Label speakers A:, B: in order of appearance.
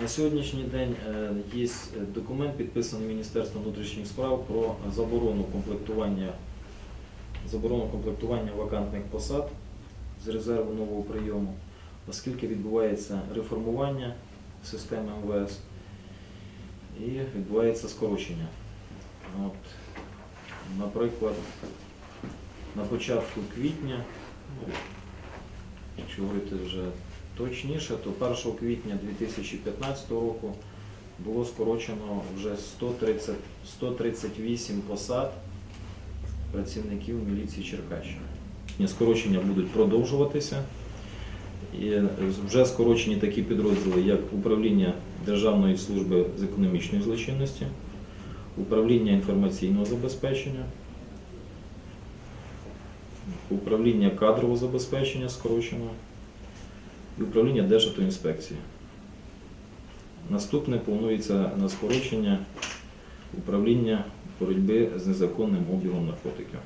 A: На сьогоднішній день е, є документ, підписаний Міністерством внутрішніх справ про заборону комплектування, заборону комплектування вакантних посад з резерву нового прийому, оскільки відбувається реформування системи МВС і відбувається скорочення. От, наприклад, на початку квітня, ну, якщо говорити вже точніше, то 1 квітня 2015 року було скорочено вже 130, 138 посад працівників міліції Черкащини. Скорочення будуть продовжуватися. І вже скорочені такі підрозділи, як управління Державної служби з економічної злочинності, управління інформаційного забезпечення, управління кадрового забезпечення скорочено і управління Державтоінспекції. Наступне планується на скорочення управління боротьби з незаконним обігом наркотиків.